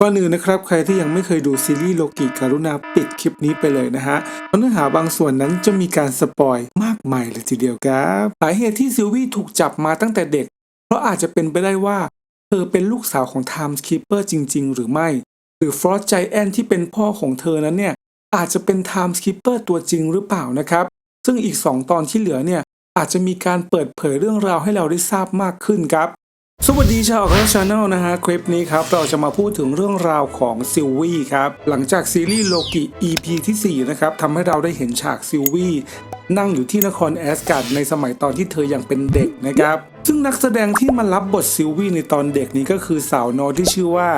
ก่อนอื่นนะครับใครที่ยังไม่เคยดูซีรีส์โลกิการุณาปิดคลิปนี้ไปเลยนะฮะเพราะเนื้อหาบางส่วนนั้นจะมีการสปอยมากมายเลยทีเดียวครับสาเหตุที่ซิลวี่ถูกจับมาตั้งแต่เด็ก เพราะอาจจะเป็นไปได้ว่าเธอเป็นลูกสาวของ Time Skipper จริง ๆ หรือไม่ หรือฟรอสไจแอนที่เป็นพ่อของเธอนั้นเนี่ยอาจจะเป็น Time Skipper ตัวจริงหรือเปล่านะครับ ซึ่งอีก 2 ตอนที่เหลือเนี่ยอาจจะมีการเปิดเผยเรื่องราวให้เราได้ทราบมากขึ้นครับ สวัสดีชาวของชาแนลนะฮะคลิปนี้ครับ เราจะมาพูดถึงเรื่องราวของซิลวี่ครับ หลังจากซีรีส์โลกิ EP ที่ 4 นะครับทำให้เราได้เห็นฉากซิลวี่นั่งอยู่ที่นครแอสการ์ดในสมัยตอนที่เธอยังเป็นเด็กนะครับ ซึ่งนักแสดงที่มารับบทซิลวี่ในตอนเด็กนี้ก็คือสาวน้อยที่ชื่อว่า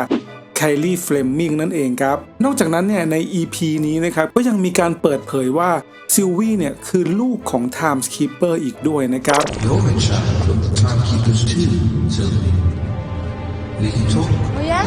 ไคลี่เฟลมมิงนั่นเองครับ นอกจากนั้นเนี่ยใน EP นี้นะครับก็ยังมีการเปิดเผยว่าซิลวี่เนี่ยคือลูกของ Time Skipper อีกด้วยนะครับ You're a child of the timekeepers too, Sylvie. We can talk. Oh yeah?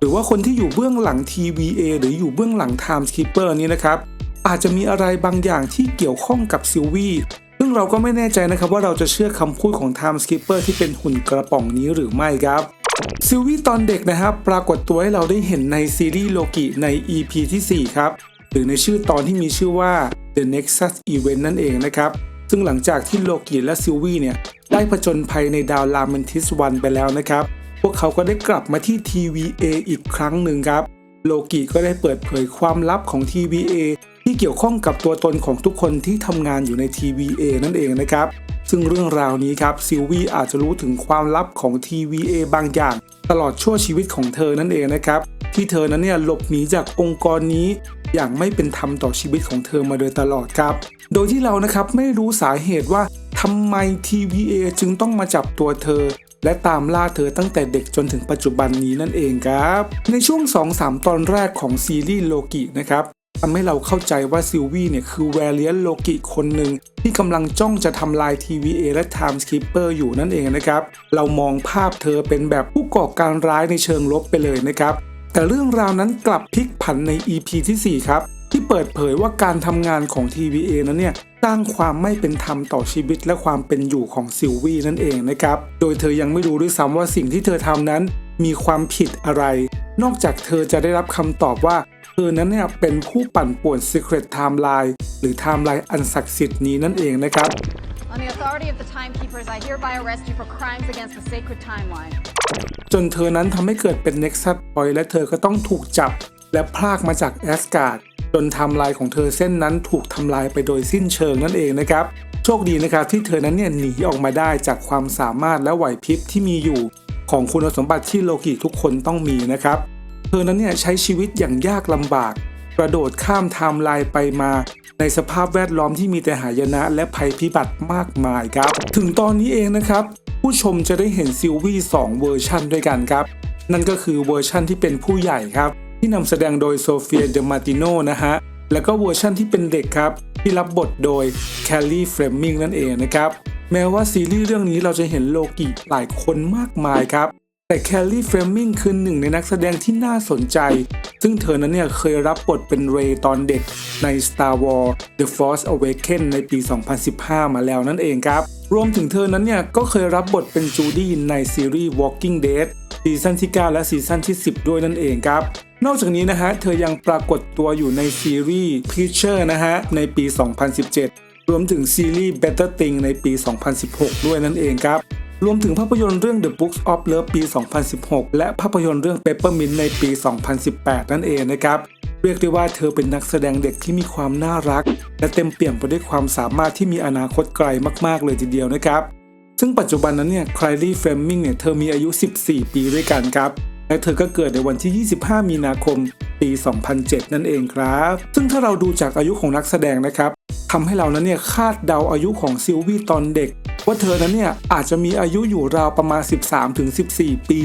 หรือว่าคนที่อยู่เบื้องหลัง TVA หรืออยู่เบื้องหลัง Time Skipper นี้นะครับอาจจะมีอะไรบางอย่างที่เกี่ยวข้องกับซิลวี่ซึ่งเราก็ไม่แน่ใจนะครับว่าเราจะเชื่อคำพูดของ Time Skipper ที่เป็นหุ่นกระป๋องนี้หรือไม่ครับ ซิลวี่ตอนเด็กนะครับปรากฏตัวให้เราได้เห็นในซีรีส์โลกิใน EP ที่ 4 ครับ หรือในชื่อตอนที่มีชื่อว่า The Nexus Event นั่นเองนะครับ ซึ่งหลังจากที่โลกิและซิลวี่เนี่ยได้ผจญภัยในดาวลาเมนทิสวันไปแล้วนะครับ พวกเขาก็ได้กลับมาที่ TVA อีกครั้งหนึ่งครับ โลกิก็ได้เปิดเผยความลับของ TVA ที่เกี่ยวข้องกับตัวตนของทุกคนที่ทำงานอยู่ใน TVA นั่นเองนะครับ ซึ่งเรื่องราวนี้ครับซิลวี่อาจจะรู้ถึงความลับของ TVA บางอย่าง ตลอดชั่วชีวิตของเธอนั่นเองนะครับ ที่เธอนั้นเนี่ยหลบหนีจากองค์กรนี้ อย่างไม่เป็นธรรมต่อชีวิตของเธอมาโดยตลอดครับ โดยที่เรานะครับไม่รู้สาเหตุว่าทำไม TVA จึงต้องมาจับตัวเธอ และตามล่าเธอตั้งแต่เด็กจนถึงปัจจุบันนี้นั่นเองครับ ในช่วง 2-3 ตอนแรกของซีรีส์โลกินะครับ ทำให้เราเข้าใจว่าซิลวี่เนี่ยคือแวเลียนโลกิคนหนึ่งที่กำลังจ้องจะทำลาย TVA และ Time Skipper อยู่นั่นเองนะครับ เรามองภาพเธอเป็นแบบผู้ก่อการร้ายในเชิงลบไปเลยนะครับ แต่เรื่องราวนั้นกลับพลิกผันใน EP ที่ 4 ครับ ที่เปิดเผยว่าการทำงานของ TVA นั้นเนี่ยสร้างความไม่เป็นธรรมต่อชีวิตและความเป็นอยู่ของซิลวี่นั่นเองนะครับ โดยเธอยังไม่รู้ด้วยซ้ำว่าสิ่งที่เธอทำนั้นมีความผิดอะไร นอกจากเธอจะได้รับคำตอบว่า เธอนั้นเนี่ยเป็นผู้ปั่นป่วน Secret Timeline หรือ Timeline อันศักดิ์สิทธิ์นี้นั่นเองนะครับ On the authority of the timekeepers, I hereby arrest you for crimes against the sacred timeline. จนเธอนั้นทำให้เกิดเป็น Nexus Point และเธอก็ต้องถูกจับ และพรากมาจากแอสการ์ดจนไทำลายของเธอเส้นนั้นถูกทำลายไปโดยสิ้นเชิงนั่นเองนะครับ โชคดีนะครับที่เธอนั้นเนี่ยหนีออกมาได้จากความสามารถและไหวพริบที่มีอยู่ ของคุณสมบัติที่โลกิทุกคนต้องมีนะครับ เธอนั้นเนี่ยใช้ชีวิตอย่างยากลำบาก กระโดดข้ามไทม์ไลน์ไปมา ในสภาพแวดล้อมที่มีแต่หายนะและภัยพิบัติมากมายครับ ถึงตอนนี้เองนะครับ ผู้ชมจะได้เห็นซิลวี่2เวอร์ชันด้วยกันครับ นั่นก็คือเวอร์ชันที่เป็นผู้ใหญ่ครับ ที่นำแสดงโดยโซเฟียเดมาติโนนะฮะแล้วก็เวอร์ชันที่เป็นเด็กครับ ที่รับบทโดยแคลลี่เฟรมมิงนั่นเองนะครับแม้ว่าซีรีส์เรื่องนี้เราจะเห็นโลกิหลายคนมากมายครับ แต่แคลลี่เฟรมมิงคือหนึ่งในนักแสดงที่น่าสนใจ ซึ่งเธอนั้นเนี่ยเคยรับบทเป็นเรย์ตอนเด็กใน Star Wars The Force Awakens ในปี 2015 มาแล้วนั่นเองครับ รวมถึงเธอนั้นเนี่ยก็เคยรับบทเป็นจูดี้ในซีรีส์ Walking Dead ซีซั่นที่ 9 และซีซั่นที่ 10 ด้วยนั่นเองครับ นอกจากนี้นะฮะ เธอยังปรากฏตัวอยู่ในซีรีส์ Preacher นะฮะ ในปี 2017 รวมถึงซีรีส์ Better Thing ในปี 2016 ด้วยนั่นเองครับ รวมถึงภาพยนตร์เรื่อง The Books of Love ปี 2016 และภาพยนตร์เรื่อง Peppermint ในปี 2018 นั่นเองนะครับ เรียกได้ว่าเธอเป็นนักแสดงเด็กที่มีความน่ารัก และเต็มเปี่ยมไปด้วยความสามารถที่มีอนาคตไกลมากๆเลยทีเดียวนะครับ ซึ่งปัจจุบันนั้นเนี่ยคลายลี่เฟมมิงเนี่ยเธอมีอายุ 14 ปีด้วยกันครับและเธอก็เกิดในวันที่ 25 มีนาคม ปี 2007 นั่นเองครับ ซึ่งถ้าเราดูจากอายุของนักแสดงนะครับทำให้เรานั้นเนี่ยคาดเดาอายุของซิลวี่ตอนเด็ก ว่าเธอนั้นเนี่ยอาจจะมีอายุอยู่ราวประมาณ 13-14 ปี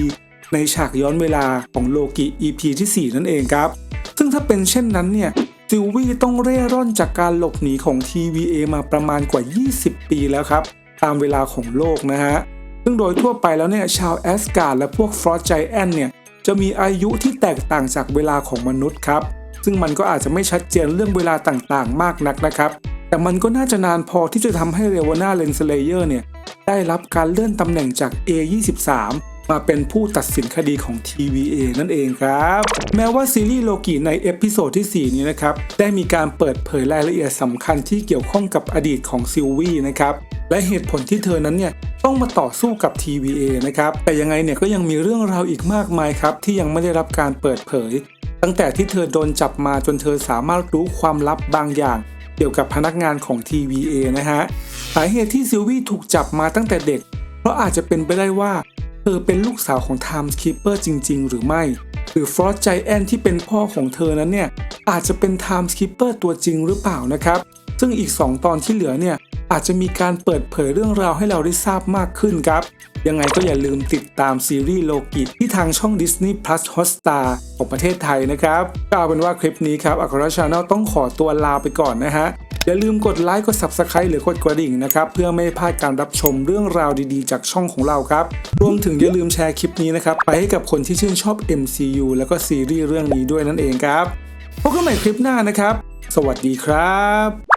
ในฉากย้อนเวลาของโลกิ EP ที่ 4 นั่นเองครับ ซึ่งถ้าเป็นเช่นนั้นเนี่ยซิลวี่ต้องเร่ร่อนจากการหลบหนีของ TVA มาประมาณกว่า 20 ปีแล้วครับ ตามเวลาของโลกนะฮะ ซึ่งโดยทั่วไปแล้วเนี่ยชาวแอสการ์ดและพวกฟรอสไจแอนเนี่ยจะมีอายุที่แตกต่างจากเวลาของมนุษย์ครับ ซึ่งมันก็อาจจะไม่ชัดเจนเรื่องเวลาต่างๆ มากนักนะครับ แต่มันก็น่าจะนานพอที่จะทำให้เรวาน่าเลนสเลเยอร์เนี่ย ได้รับการเลื่อนตำแหน่งจาก A23 มาเป็นผู้ตัดสินคดีของ TVA นั่นเองครับ แม้ว่าซีรีส์โลกิในเอพิโซดที่ 4 นี้นะครับ ได้มีการเปิดเผยรายละเอียดสำคัญที่เกี่ยวข้องกับอดีตของซิลวี่นะครับ และเหตุผลที่เธอนั้นเนี่ยต้องมาต่อสู้กับ TVA นะครับ แต่ยังไงเนี่ยก็ยังมีเรื่องราวอีกมากมายครับ ที่ยังไม่ได้รับการเปิดเผย ตั้งแต่ที่เธอโดนจับมาจนเธอสามารถรู้ความลับบางอย่าง เกี่ยวกับพนักงานของ TVA นะฮะสาเหตุที่ซิลวี่ถูกจับมาตั้งแต่เด็ก เพราะอาจจะเป็นไปได้ว่า เธอเป็นลูกสาวของ Time Skipper จริง ๆ หรือไม่ หรือฟรอสไจแอนที่เป็นพ่อของเธอนั้นเนี่ยอาจจะเป็น Time Skipper ตัวจริงหรือเปล่านะครับ ซึ่งอีก 2 ตอนที่เหลือเนี่ยอาจจะมีการเปิดเผยเรื่องราวให้เราได้ทราบมากขึ้นครับ ยังไงก็อย่าลืมติดตามซีรีส์โลกิที่ทางช่อง Disney Plus Hotstar ของประเทศไทยนะครับก็เอาเป็นว่าคลิปนี้ครับอัครชาแนลต้องขอตัวลาไปก่อนนะฮะอย่าลืมกดไลค์กด Subscribe หรือกดกระดิ่งนะครับเพื่อไม่พลาดการรับชมเรื่องราวดีๆ จากช่องของเราครับ รวมถึงอย่าลืมแชร์คลิปนี้นะครับไปให้กับคนที่ชื่นชอบ MCU แล้วก็ซีรีส์เรื่องนี้ด้วยนั่นเองครับพบกันใหม่คลิปหน้านะครับ สวัสดีครับ